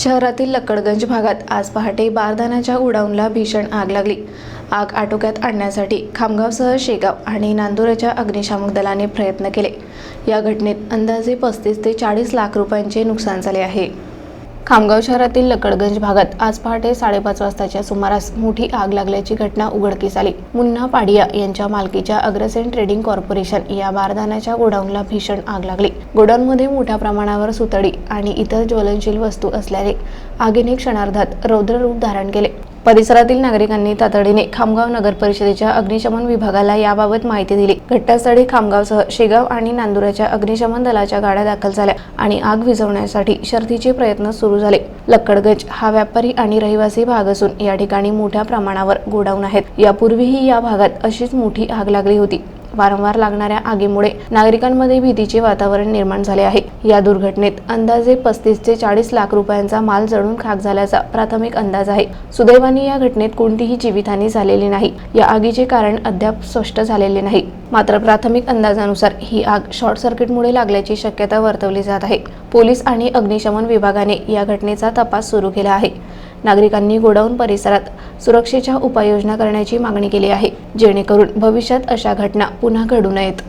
शहरातील लक्कडगंज भागात आज पहाटे बारदानाच्या उडाऊनला भीषण आग लागली. आग आटोक्यात आणण्यासाठी खामगावसह शेगाव आणि नांदुराच्या अग्निशामक दलाने प्रयत्न केले. या घटनेत अंदाजे पस्तीस ते चाळीस लाख रुपयांचे नुकसान झाले आहे. खामगाव शहरातील लकडगंज भागात आज पहाटे साडेपाच वाजताच्या सुमारास मोठी आग लागल्याची घटना उघडकीस आली. मुन्ना पाडिया यांच्या मालकीच्या अग्रसेन ट्रेडिंग कॉर्पोरेशन या बारदानाच्या गोडाऊनला भीषण आग लागली. गोडाऊनमध्ये मोठ्या प्रमाणावर सुतडी आणि इतर ज्वलनशील वस्तू असल्याने आगीने क्षणार्धात रौद्र रूप धारण केले. परिसरातील नागरिकांनी तातडीने खामगाव नगर परिषदेच्या अग्निशमन विभागाला याबाबत माहिती दिली. घटनास्थळी खामगावसह शेगाव आणि नांदुराच्या अग्निशमन दलाच्या गाड्या दाखल झाल्या आणि आग विझवण्यासाठी शर्थीचे प्रयत्न सुरू झाले. लक्कडगंज हा व्यापारी आणि रहिवासी भाग असून या ठिकाणी मोठ्या प्रमाणावर गोडाऊन आहेत. यापूर्वीही या भागात अशीच मोठी आग लागली होती. वारंवार लागणाऱ्या आगीमुळे नागरिकांमध्ये भीतीचे वातावरण निर्माण झाले आहे. या दुर्घटनेत अंदाजे पस्तीस ते चाळीस लाख रुपयांचा माल जळून खाक झाल्याचा प्राथमिक अंदाज आहे. सुदैवाने या घटनेत कोणतीही जीवितहानी झालेली नाही. या आगीचे कारण अद्याप स्पष्ट झालेले नाही. मात्र प्राथमिक अंदाजानुसार ही आग शॉर्ट सर्किटमुळे लागल्याची शक्यता वर्तवली जात आहे. पोलीस आणि अग्निशमन विभागाने या घटनेचा तपास सुरू केला आहे. नागरिकांनी गोडाऊन परिसरात सुरक्षेच्या उपाययोजना करण्याची मागणी केली आहे. जेणेकरून भविष्यात अशा घटना पुन्हा घडू नयेत.